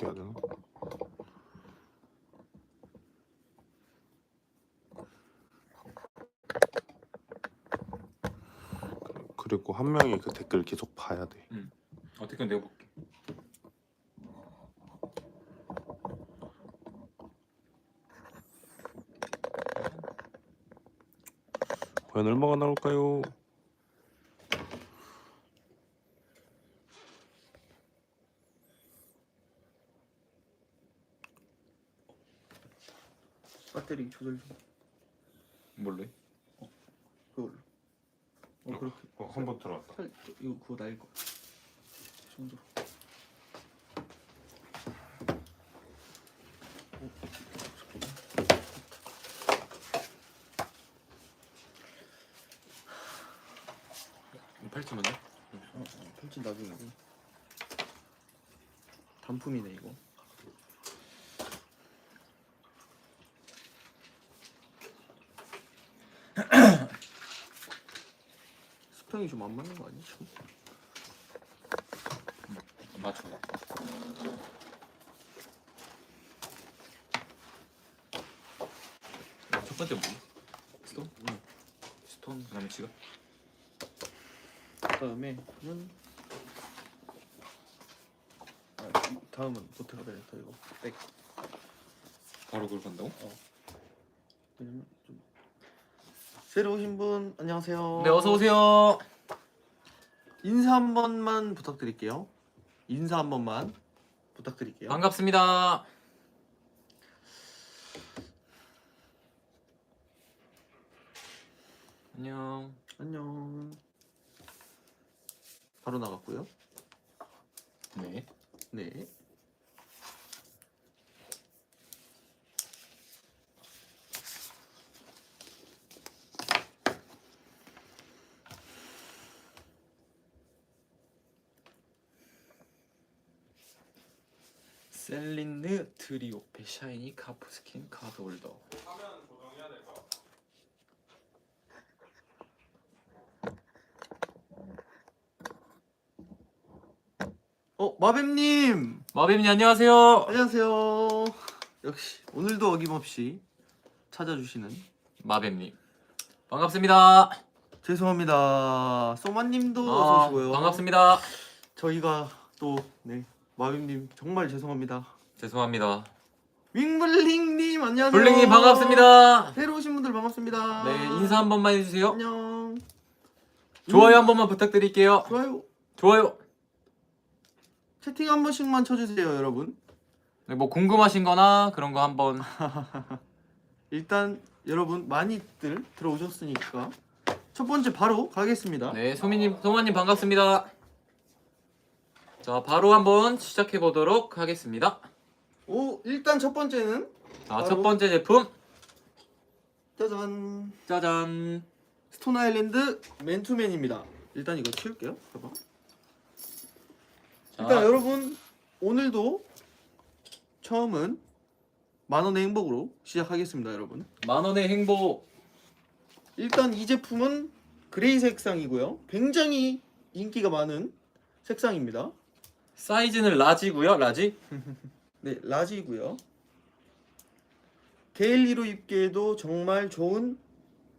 어떻게 해야 되나? 그리고 한 명이 그 댓글 계속 봐야 돼. 어떻게 내가 볼게. 과연 얼마가 나올까요? 배터리 조절 좀 해? 그걸로. 어 그렇게. 어, 한번 들어왔다. 살 이거 그거 나일 거. 정도 팔찌만요? 어, 어, 펼친 나중에. 단품이네 이거 수평이 좀 안 맞는 거 아니야 지금? 맞춰. 첫 번째 뭐? 스톤? 응. 스톤 그다음에 지갑. 그다음에 는 아, 이- 다음은 보트가 베레터 이거 백 바로 그걸 간다고? 왜냐면 좀 새로 오신 분 안녕하세요. 네 어서 오세요. 인사 한 번만 부탁드릴게요. 인사 한 번만 부탁드릴게요. 반갑습니다. 안녕. 안녕. 바로 나갔고요. 네. 네. 셀린느 트리오페 샤이니 카프 스킨 카드 홀더. 어 마뱀님 마뱀님 안녕하세요. 안녕하세요. 역시 오늘도 어김없이 찾아주시는 마뱀님 반갑습니다. 죄송합니다. 소마님도 아, 어서 오시고요. 반갑습니다. 저희가 또 네 마뱀님 정말 죄송합니다. 죄송합니다. 윙블링님 안녕하세요. 블링님 반갑습니다. 새로 오신 분들 반갑습니다. 네 인사 한 번만 해주세요. 안녕. 좋아요 한 번만 부탁드릴게요. 좋아요. 좋아요. 채팅 한 번씩만 쳐주세요, 여러분. 네, 뭐 궁금하신거나 그런 거 한번 일단 여러분 많이들 들어오셨으니까 첫 번째 바로 가겠습니다. 네 소미님 소마님 반갑습니다. 자 바로 한번 시작해 보도록 하겠습니다. 오 일단 첫 번째는 자 바로- 첫 번째 제품 짜잔 짜잔. 스톤 아일랜드 맨투맨입니다. 일단 이거 치울게요. 봐봐. 자, 일단 여러분 오늘도 처음은 만 원의 행복으로 시작하겠습니다, 여러분. 만 원의 행복. 일단 이 제품은 그레이 색상이고요. 굉장히 인기가 많은 색상입니다. 사이즈는 라지고요. 라지. 네, 라지고요. 데일리로 입기에도 정말 좋은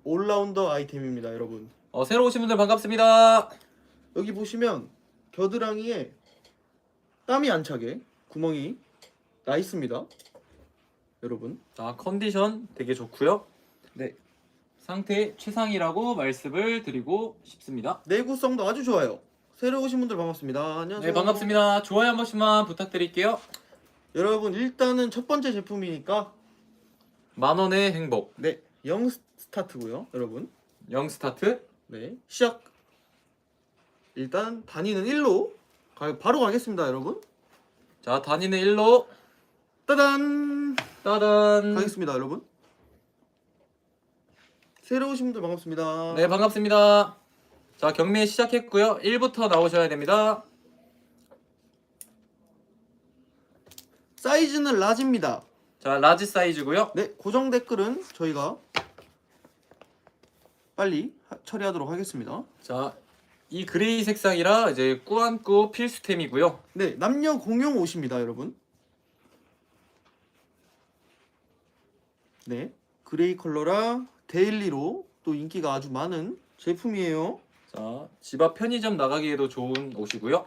올라운더 아이템입니다, 여러분. 어, 새로 오신 분들 반갑습니다. 여기 보시면 겨드랑이에 땀이 안 차게 구멍이 나 있습니다. 여러분. 자 컨디션 되게 좋고요. 네. 상태 최상이라고 말씀을 드리고 싶습니다. 내구성도 아주 좋아요. 새로 오신 분들 반갑습니다. 안녕하세요. 네 반갑습니다. 좋아요 한 번씩만 부탁드릴게요. 여러분 일단은 첫 번째 제품이니까 만 원의 행복. 네, 영 스타트고요, 여러분. 영 스타트. 네, 시작. 일단 단위는 1로 가, 바로 가겠습니다, 여러분. 자 단위는 1로 따단 따단. 가겠습니다, 여러분. 새로 오신 분들 반갑습니다. 네 반갑습니다. 자, 경매 시작했고요. 1부터 나오셔야 됩니다. 사이즈는 라지입니다. 자, 라지 사이즈고요. 네, 고정 댓글은 저희가 빨리 하- 처리하도록 하겠습니다. 자, 이 그레이 색상이라 이제 꾸안꾸 필수템이고요. 네, 남녀 공용 옷입니다, 여러분. 네, 그레이 컬러라 데일리로 또 인기가 아주 많은 제품이에요. 자, 집 앞 편의점 나가기에도 좋은 옷이고요.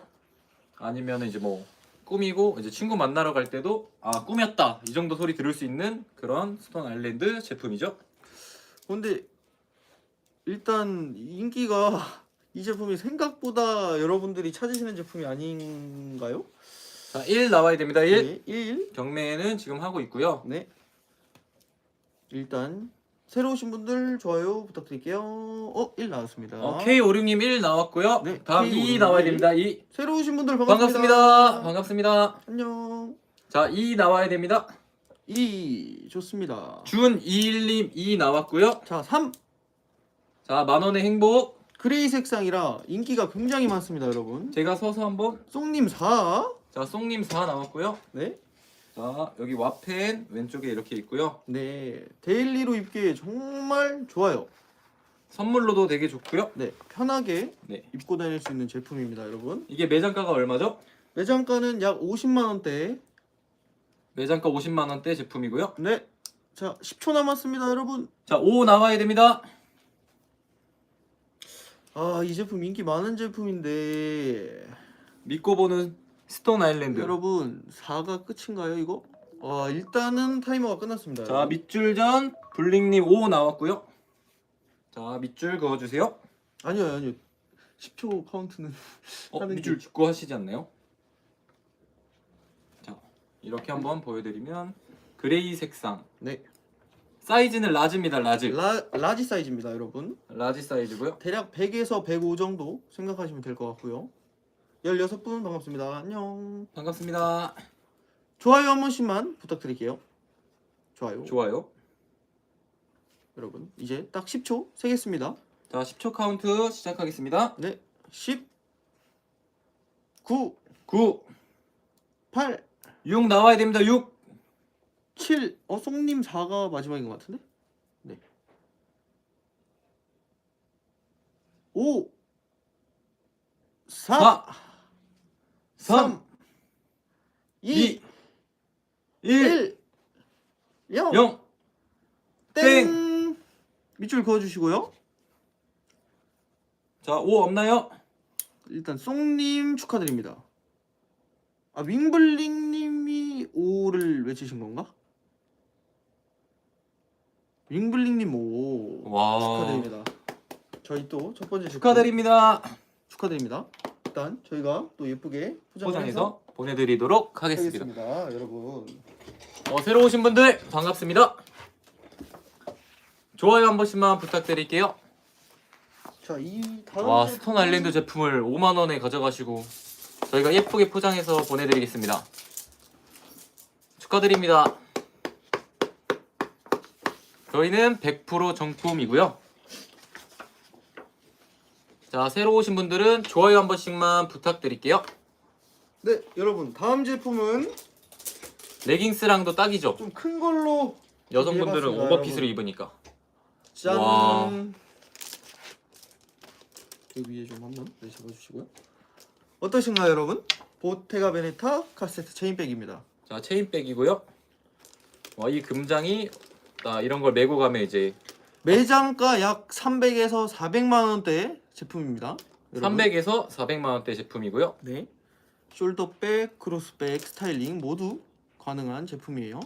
아니면 이제 뭐 꾸미고 이제 친구 만나러 갈 때도 아 꾸몄다 이 정도 소리 들을 수 있는 그런 스톤 아일랜드 제품이죠. 근데 일단 인기가 이 제품이 생각보다 여러분들이 찾으시는 제품이 아닌가요? 자, 1 나와야 됩니다. 1 네, 1. 경매는 지금 하고 있고요. 네. 일단 새로 오신 분들 좋아요 부탁드릴게요. 어, 1 나왔습니다. 어, K56님 1 나왔고요. 네, 다음 K56 2 나와야 됩니다. 2 새로 오신 분들 반갑습니다. 반갑습니다. 반갑습니다. 안녕. 자, 2 나와야 됩니다. 2 좋습니다. 준 21님 2 나왔고요. 자, 3 자, 만 원의 행복. 그레이 색상이라 인기가 굉장히 많습니다, 여러분. 제가 서서 한번 송님 4. 자, 송님 4 나왔고요. 네. 자, 여기 와펜 왼쪽에 이렇게 있고요. 네. 데일리로 입기에 정말 좋아요. 선물로도 되게 좋고요. 네. 편하게 네. 입고 다닐 수 있는 제품입니다, 여러분. 이게 매장가가 얼마죠? 매장가는 약 50만 원대. 매장가 50만 원대 제품이고요. 네. 자, 10초 남았습니다, 여러분. 자, 5 나와야 됩니다. 아, 이 제품 인기 많은 제품인데 믿고 보는 스톤 아일랜드. 여러분 4가 끝인가요, 이거? 아, 일단은 타이머가 끝났습니다. 자, 밑줄 전 블링님 5 나왔고요. 자, 밑줄 그어 주세요. 아니요, 아니요. 10초 카운트는 어, 하는 밑줄 게- 짚고 하시지 않나요? 자, 이렇게 한번 보여드리면 그레이 색상. 네. 사이즈는 라지입니다. 라지. 라, 라지 사이즈입니다, 여러분. 라지 사이즈고요. 대략 100에서 105 정도 생각하시면 될 것 같고요. 16분 반갑습니다. 안녕. 반갑습니다. 좋아요 한 번씩만 부탁드릴게요. 좋아요. 좋아요. 여러분, 이제 딱 10초 세겠습니다. 자, 10초 카운트 시작하겠습니다. 네. 10 9 9, 8 6 나와야 됩니다. 6. 7 어, 송님 4가 마지막인 것 같은데? 네. 5 4, 4, 3, 3, 2, 2, 1, 1 0 0. 땡! 밑줄 그어 주시고요. 자, 5 없나요? 일단 송님 축하드립니다. 아 윙블링 님이 5를 외치신 건가? 윙블링 님 5. 와. 축하드립니다. 저희 또 첫 번째 축하드립니다. 축하드립니다. 일단 저희가 또 예쁘게 포장해서 포장해서 보내드리도록 하겠습니다. 하겠습니다. 여러분. 어, 새로 오신 분들 반갑습니다. 좋아요 한 번씩만 부탁드릴게요. 자, 이 다음 와, 스톤 아일랜드 제품을 5만 원에 가져가시고 저희가 예쁘게 포장해서 보내드리겠습니다. 축하드립니다. 저희는 100% 정품이고요. 자, 새로 오신 분들은 좋아요 한 번씩만 부탁드릴게요. 네, 여러분. 다음 제품은 레깅스랑도 딱이죠. 좀 큰 걸로 여성분들은 해봤습니다, 오버핏으로 여러분. 입으니까. 짠. 와. 그 위에 좀 한번 네, 잡아주시고요. 어떠신가요, 여러분? 보테가 베네타 카세트 체인백입니다. 자 체인백이고요. 와, 이 금장이 아, 이런 걸 메고 가면 이제 매장가 약 300에서 400만 원대 제품입니다. 여러분. 300에서 400만 원대 제품이고요. 네. 숄더백, 크로스백, 스타일링 모두 가능한 제품이에요.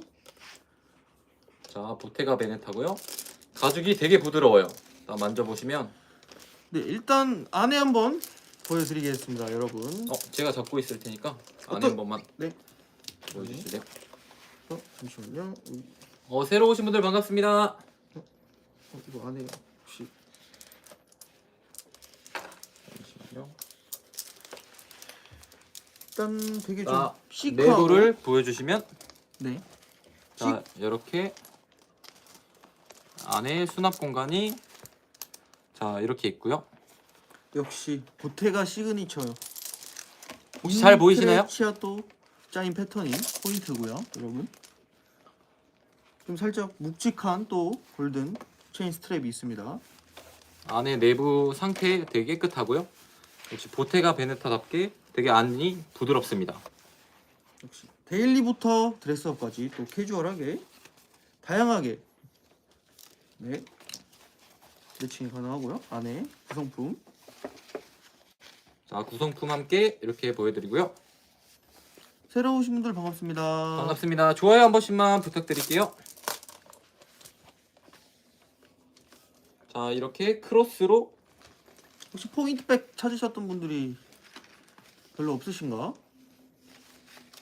자 보테가 베네타고요. 가죽이 되게 부드러워요. 자, 만져보시면 네, 일단 안에 한번 보여드리겠습니다, 여러분. 어 제가 잡고 있을 테니까 안에 어떤- 한 번만 네. 보여주실래요? 어, 잠시만요. 음, 어 새로 오신 분들 반갑습니다. 어, 이거 안에 혹시 잠시만요. 일단 되게 좀 자 시크하고 내부를 보여주시면 네. 자 이렇게 안에 수납 공간이 자 이렇게 있고요. 역시 보테가 시그니처요. 혹시 잘 보이시나요? 치아또 짜인 패턴이 포인트고요, 여러분. 좀 살짝 묵직한 또 골든 체인 스트랩이 있습니다. 안에 내부 상태 되게 깨끗하고요. 역시 보테가 베네타답게 되게 안이 부드럽습니다. 역시 데일리부터 드레스업까지 또 캐주얼하게 다양하게 네. 매칭이 가능하고요. 안에 구성품. 자 구성품 함께 이렇게 보여드리고요. 새로 오신 분들 반갑습니다. 반갑습니다. 좋아요 한 번씩만 부탁드릴게요. 자 이렇게 크로스로 혹시 포인트백 찾으셨던 분들이 별로 없으신가?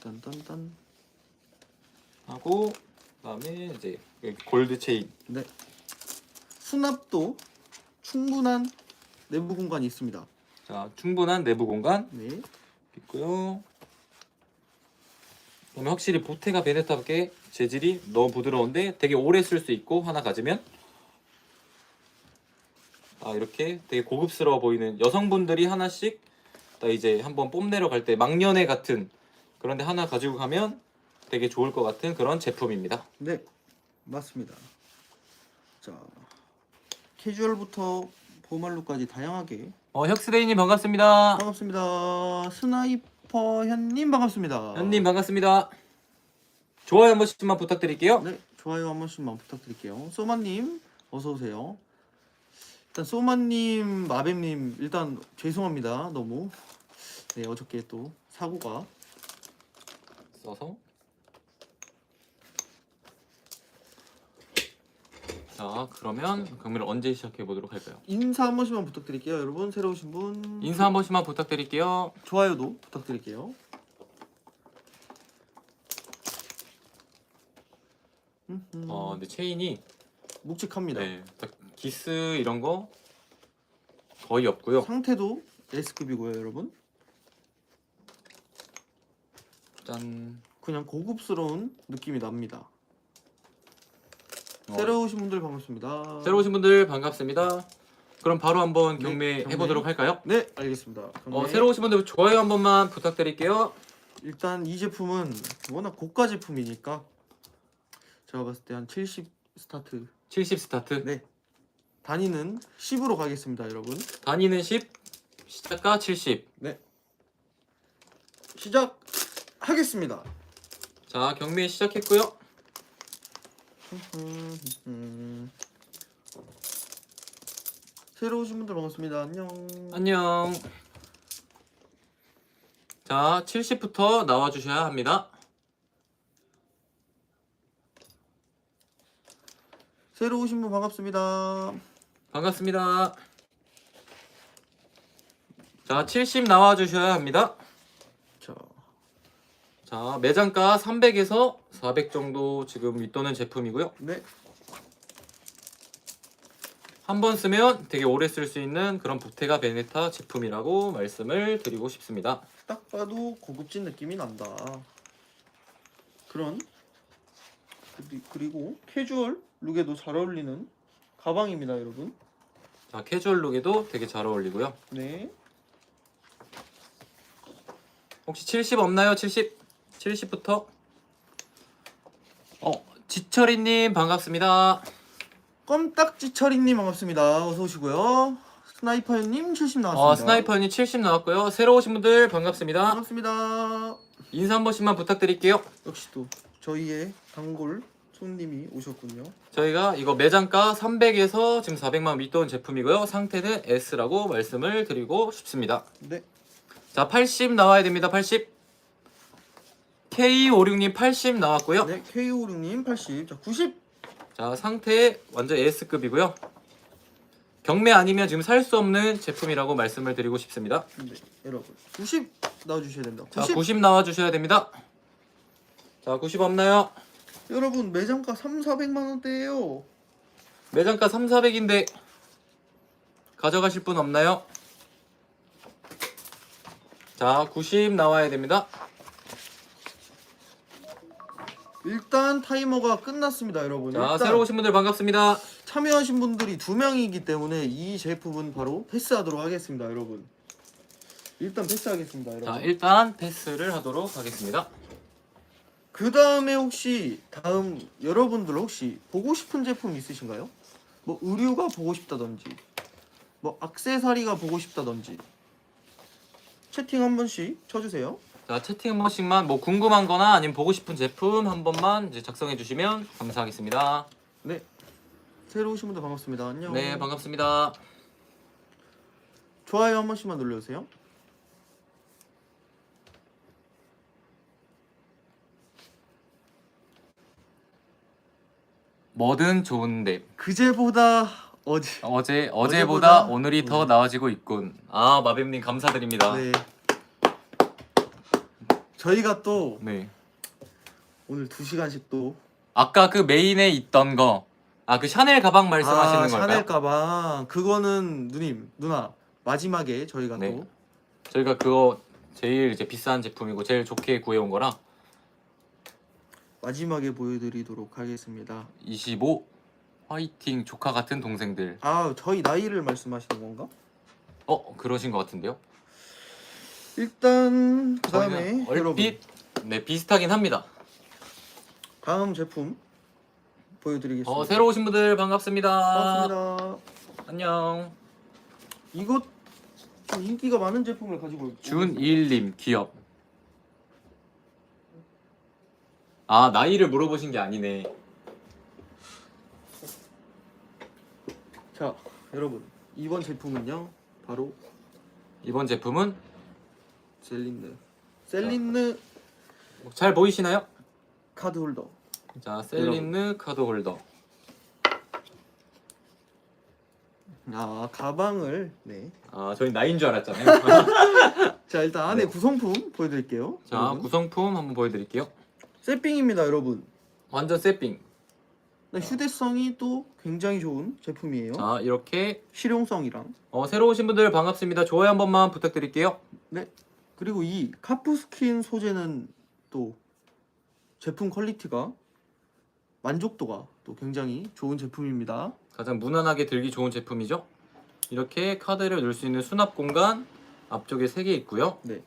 딴딴딴. 하고 그다음에 이제 골드 체인. 네. 수납도 충분한 내부 공간이 있습니다. 자 충분한 내부 공간 네. 있고요. 그러면 확실히 보테가 베네타께 재질이 너무 부드러운데 되게 오래 쓸 수 있고 하나 가지면 아 이렇게 되게 고급스러워 보이는 여성분들이 하나씩 딱 이제 한번 뽐내러 갈 때 막년회 같은 그런데 하나 가지고 가면 되게 좋을 것 같은 그런 제품입니다. 네. 맞습니다. 자. 캐주얼부터 포멀루까지 다양하게 어 혁스데이님 반갑습니다. 반갑습니다. 스나이퍼 현님 반갑습니다. 현님 반갑습니다. 좋아요 한 번씩만 부탁드릴게요. 네, 좋아요 한 번씩만 부탁드릴게요. 소마님 어서 오세요. 일단 소마님, 마뱀님 일단 죄송합니다. 너무 네 어저께 또 사고가 써서 자 그러면 경매를 언제 시작해 보도록 할까요? 인사 한 번씩만 부탁드릴게요. 여러분 새로 오신 분 인사 한 번씩만 부탁드릴게요. 좋아요도 부탁드릴게요. 어 근데 체인이 묵직합니다. 네, 딱 기스 이런 거 거의 없고요. 상태도 S급이고요, 여러분. 짠. 그냥 고급스러운 느낌이 납니다. 어, 새로 오신 분들 반갑습니다. 새로 오신 분들 반갑습니다. 그럼 바로 한번 네, 경매 경매. 해보도록 할까요? 네, 알겠습니다. 어, 경매. 새로 오신 분들 좋아요 한 번만 부탁드릴게요. 일단 이 제품은 워낙 고가 제품이니까 제가 봤을 때 한 70 스타트. 70 스타트. 네. 단위는 10으로 가겠습니다, 여러분. 단위는 10, 시작가 70. 시작하겠습니다. 자 경매 시작했고요. 음. 새로 오신 분들 반갑습니다. 안녕. 안녕. 자 70부터 나와 주셔야 합니다. 새로 오신 분 반갑습니다. 반갑습니다. 자, 70 나와주셔야 합니다. 자, 자, 매장가 300에서 400 정도 지금 윗도는 제품이고요. 네. 한 번 쓰면 되게 오래 쓸 수 있는 그런 보테가 베네타 제품이라고 말씀을 드리고 싶습니다. 딱 봐도 고급진 느낌이 난다. 그런 그리- 그리고 캐주얼 룩에도 잘 어울리는 가방입니다, 여러분. 자, 캐주얼 룩에도 되게 잘 어울리고요. 네. 혹시 70 없나요? 70? 70부터? 어, 지철이님 반갑습니다. 껌딱지 철이님 반갑습니다. 어서 오시고요. 스나이퍼님 70 나왔습니다. 어, 스나이퍼님 70 나왔고요. 새로 오신 분들 반갑습니다. 반갑습니다. 인사 한 번씩만 부탁드릴게요. 역시 또 저희의 단골 손님이 오셨군요. 저희가 이거 매장가 300에서 지금 400만 윗돈 제품이고요. 상태는 S라고 말씀을 드리고 싶습니다. 네. 자, 80 나와야 됩니다. 80. K56님 80 나왔고요. 네, K56님 80. 자, 90. 자, 상태 완전 S급이고요. 경매 아니면 지금 살 수 없는 제품이라고 말씀을 드리고 싶습니다. 네, 여러분. 90 넣어 주셔야 됩니다. 자, 90. 90 나와 주셔야 됩니다. 자, 90 없나요? 여러분, 매장가 3, 400만 원대예요. 매장가 3, 400인데 가져가실 분 없나요? 자, 90 나와야 됩니다. 일단 타이머가 끝났습니다, 여러분. 자, 일단 새로 오신 분들 반갑습니다. 참여하신 분들이 두 명이기 때문에 이 제품은 바로 패스하도록 하겠습니다, 여러분. 일단 패스하겠습니다, 여러분. 자, 일단 패스를 하도록 하겠습니다. 그 다음에 혹시 다음 여러분들 혹시 보고 싶은 제품 있으신가요? 뭐 의류가 보고 싶다든지, 뭐 액세서리가 보고 싶다든지 채팅 한 번씩 쳐주세요. 자, 채팅 한 번씩만 뭐 궁금한 거나 아니면 보고 싶은 제품 한 번만 이제 작성해 주시면 감사하겠습니다. 네. 새로 오신 분들 반갑습니다. 안녕. 네, 반갑습니다. 좋아요 한 번씩만 눌러주세요. 뭐든 좋은데 그제보다 어제. 어제 어제보다 어제보다 오늘이 더 오늘. 나아지고 있군. 아 마뱀님 감사드립니다. 네. 저희가 또 네. 오늘 2 시간씩 또 아까 그 메인에 있던 거. 아 그 샤넬 가방 말씀하시는 아, 걸까요? 샤넬 가방 그거는 누님 누나 마지막에 저희가 네. 또 저희가 그거 제일 이제 비싼 제품이고 제일 좋게 구해온 거라 마지막에 보여드리도록 하겠습니다. 25 화이팅 조카 같은 동생들. 아 저희 나이를 말씀하시는 건가? 어 그러신 것 같은데요? 일단 그 다음에 저희는 여러분 얼핏 네 비슷하긴 합니다. 다음 제품 보여드리겠습니다. 어 새로 오신 분들 반갑습니다. 반갑습니다. 안녕. 이것 좀 인기가 많은 제품을 가지고 준일님 기업. 아 나이를 물어보신 게 아니네. 자 여러분 이번 제품은요 바로 이번 제품은 셀린느 셀린느 잘 보이시나요? 카드 홀더 자 셀린느 카드 홀더. 아 가방을 네. 아 저희 나이인 줄 알았잖아요. 자 일단 안에 네. 구성품 보여드릴게요. 자 여러분. 구성품 한번 보여드릴게요. 세핑입니다 여러분. 완전 세핑. 네, 휴대성이 또 굉장히 좋은 제품이에요. 자 이렇게 실용성이랑 어, 새로 오신 분들 반갑습니다. 좋아요 한 번만 부탁드릴게요. 네 그리고 이 카프스킨 소재는 또 제품 퀄리티가 만족도가 또 굉장히 좋은 제품입니다. 가장 무난하게 들기 좋은 제품이죠. 이렇게 카드를 넣을 수 있는 수납 공간 앞쪽에 3개 있고요. 네.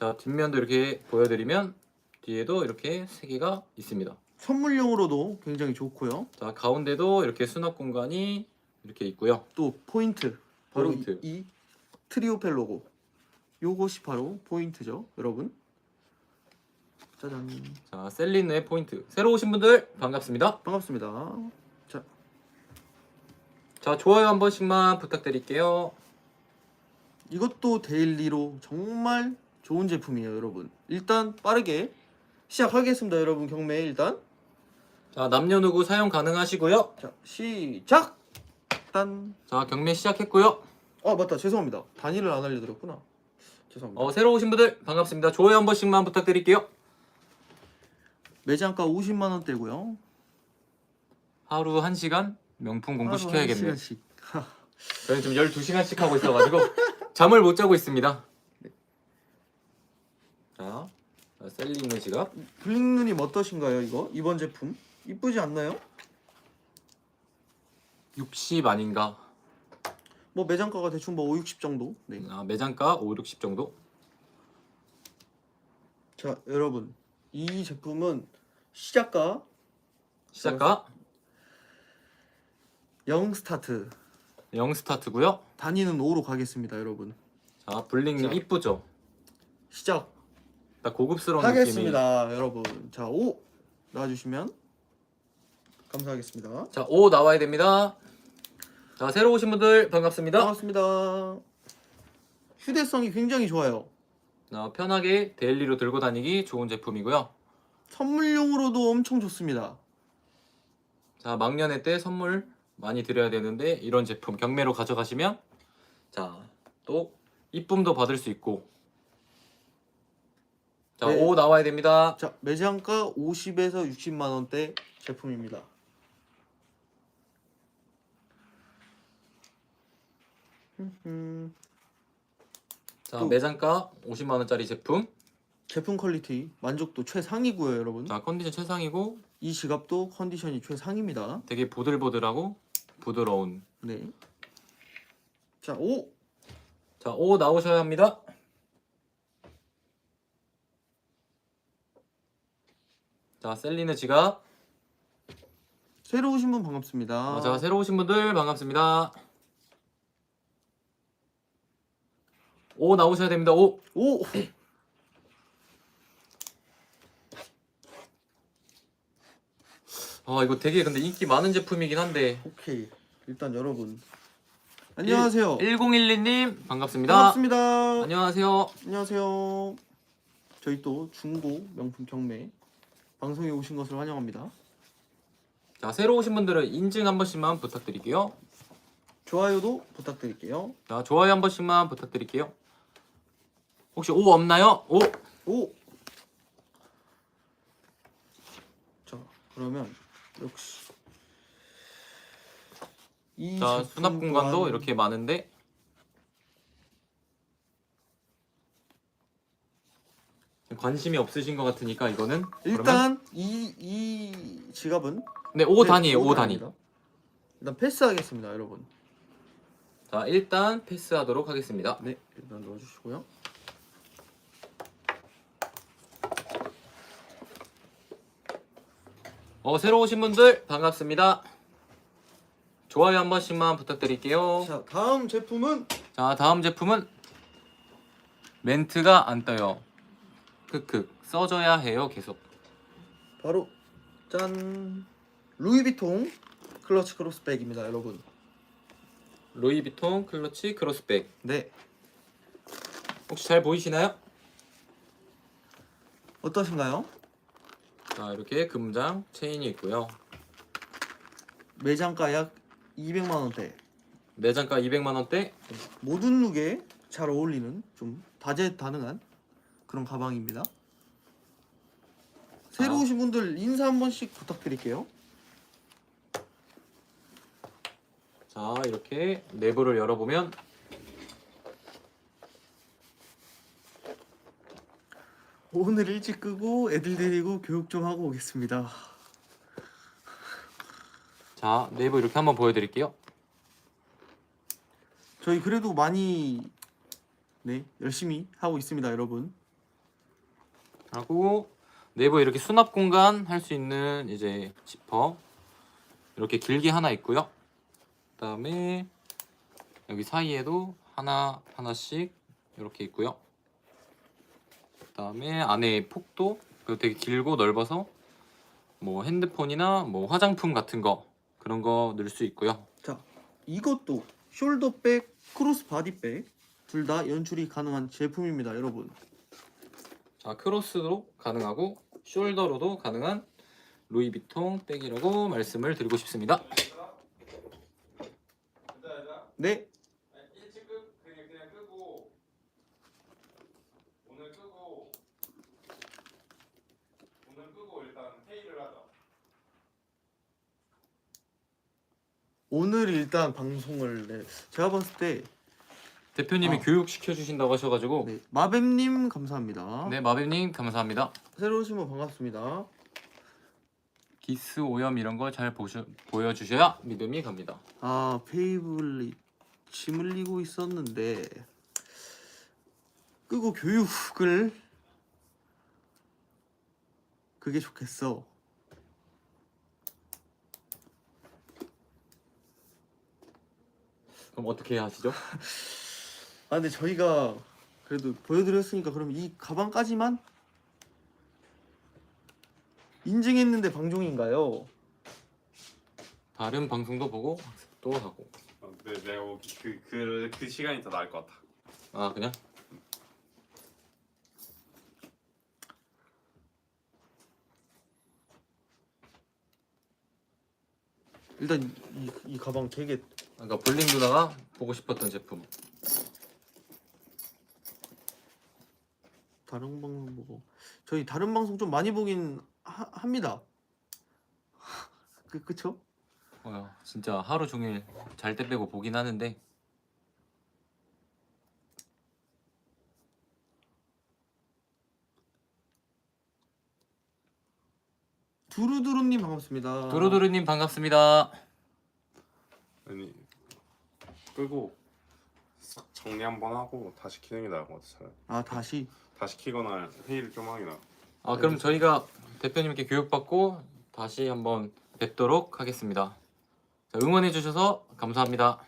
자 뒷면도 이렇게 보여드리면 뒤에도 이렇게 3개가 있습니다. 선물용으로도 굉장히 좋고요. 자 가운데도 이렇게 수납 공간이 이렇게 있고요. 또 포인트 바로 포인트. 이, 이 트리오펠 로고 요것이 바로 포인트죠 여러분 짜잔 자 셀린의 포인트. 새로 오신 분들 반갑습니다. 반갑습니다 자 자 좋아요 한 번씩만 부탁드릴게요. 이것도 데일리로 정말 좋은 제품이에요 여러분 일단 빠르게 시작하겠습니다 여러분 경매 일단 자 남녀노구 사용 가능하시고요. 자 시작 딴. 자 경매 시작했고요. 아 맞다 죄송합니다 단위를 안 알려드렸구나 죄송합니다 어, 새로 오신 분들 반갑습니다. 좋아요 한 번씩만 부탁드릴게요. 매장가 50만 원대고요 하루 1 시간 명품 공부 하루 시켜야겠네. 한 시간씩. 저희는 지금 12시간씩 하고 있어가지고 잠을 못 자고 있습니다. 자, 자, 셀리는 지갑. 블링 누님 어떠신가요 이거 이번 제품 이쁘지 않나요? 60 아닌가? 뭐 매장가가 대충 뭐 5, 60 정도. 네. 아, 매장가 5, 60 정도? 자, 여러분. 이 제품은 시작가 시작가 0 스타트. 0 스타트고요. 단위는 5로 가겠습니다, 여러분. 자, 블링님 자. 이쁘죠? 시작 딱 고급스러운. 하겠습니다, 여러분. 자, 5 나와 주시면 감사하겠습니다. 자, 5 나와야 됩니다. 자, 새로 오신 분들 반갑습니다. 반갑습니다. 휴대성이 굉장히 좋아요. 자, 편하게 데일리로 들고 다니기 좋은 제품이고요. 선물용으로도 엄청 좋습니다. 자, 막년회 때 선물 많이 드려야 되는데 이런 제품 경매로 가져가시면 자, 또 이쁨도 받을 수 있고 자, 네. 5 나와야 됩니다. 자, 매장가 50에서 60만 원대 제품입니다. 음, 자, 또- 매장가 50만 원짜리 제품. 제품 퀄리티 만족도 최상이고요, 여러분. 자, 컨디션 최상이고 이 지갑도 컨디션이 최상입니다. 되게 보들보들하고 부드러운. 네. 자, 오 자, 5 나오셔야 합니다. 자, 셀리는 지갑. 새로 오신 분 반갑습니다. 어, 자, 새로 오신 분들 반갑습니다. 5 나오셔야 됩니다. 5. 오 아 이거 되게 근데 인기 많은 제품이긴 한데 오케이. 일단 여러분 안녕하세요. 1012님 반갑습니다. 반갑습니다. 안녕하세요. 안녕하세요. 저희 또 중고 명품 경매 방송에 오신 것을 환영합니다. 자 새로 오신 분들은 인증 한 번씩만 부탁드릴게요. 좋아요도 부탁드릴게요. 자 좋아요 한 번씩만 부탁드릴게요. 혹시 오 없나요? 오 오. 자 그러면 역시 이 자 수납 공간도 이렇게 많은데 관심이 없으신 것 같으니까 이거는 그러면 일단 이 이 지갑은 네5 네, 단위에요 오5 단위. 단위입니다. 일단 패스하겠습니다, 여러분. 자 일단 패스하도록 하겠습니다. 네, 일단 넣어주시고요. 어 새로 오신 분들 반갑습니다. 좋아요 한 번씩만 부탁드릴게요. 자, 다음 제품은 자 다음 제품은 멘트가 안 떠요. 크크 써줘야 해요 계속. 바로 짠 루이비통 클러치 크로스백입니다, 여러분. 루이비통 클러치 크로스백 네, 혹시 잘 보이시나요? 어떠신가요? 자 이렇게 금장 체인이 있고요. 매장가 약 200만 원대. 매장가 200만 원대. 모든 룩에 잘 어울리는 좀 다재다능한 그런 가방입니다. 새로 아. 오신 분들 인사 한 번씩 부탁드릴게요. 자 이렇게 내부를 열어보면 오늘 일찍 끄고 애들 데리고 교육 좀 하고 오겠습니다. 자 내부 이렇게 한번 보여드릴게요. 저희 그래도 많이 네 열심히 하고 있습니다, 여러분. 하고 내부 이렇게 수납 공간 할 수 있는 이제 지퍼 이렇게 길게 하나 있고요. 그다음에 여기 사이에도 하나 하나씩 이렇게 있고요. 그다음에 안에 폭도 되게 길고 넓어서 뭐 핸드폰이나 뭐 화장품 같은 거 그런 거 넣을 수 있고요. 자, 이것도 숄더백, 크로스 바디백 둘 다 연출이 가능한 제품입니다, 여러분. 자 크로스로 가능하고 숄더로도 가능한 루이비통 백이라고 말씀을 드리고 싶습니다. 네, 일찍 끄 그냥 그냥 끄고 오늘 끄고 오늘 끄고 일단 회의를 하자. 오늘 일단 방송을 네, 제가 봤을 때 대표님이 아. 교육 시켜 주신다고 하셔가지고 네, 마뱀님 감사합니다. 네 마뱀님 감사합니다. 새로 오신 분 반갑습니다. 기스 오염 이런 거잘 보여주셔야 믿음이 갑니다. 아 페이블릿 침 흘리고 있었는데 끄고 교육을 그게 좋겠어. 그럼 어떻게 하시죠? 아 근데 저희가 그래도 보여드렸으니까 그럼 이 가방까지만? 인증했는데 방종인가요? 다른 방송도 보고 학습도 하고. 어, 네, 내가 그그 그 시간이 더 나을 것 같아. 아 그냥? 일단 이, 이 가방 되게 아까 볼링 누나가 보고 싶었던 제품 다른 방송 보고 저희 다른 방송 좀 많이 보긴 하, 합니다. 그 그쵸? 어, 진짜 하루 종일 잘 때 빼고 보긴 하는데 두루두루님 반갑습니다. 도로도로님 반갑습니다. 아니 끄고 싹 정리 한번 하고 다시 키는 게 나을 것 같아. 차라리. 아 다시 다시 키거나 회의를 좀 하기 나. 아 그럼 저희가 대표님께 교육받고 다시 한번 뵙도록 하겠습니다. 자, 응원해 주셔서 감사합니다.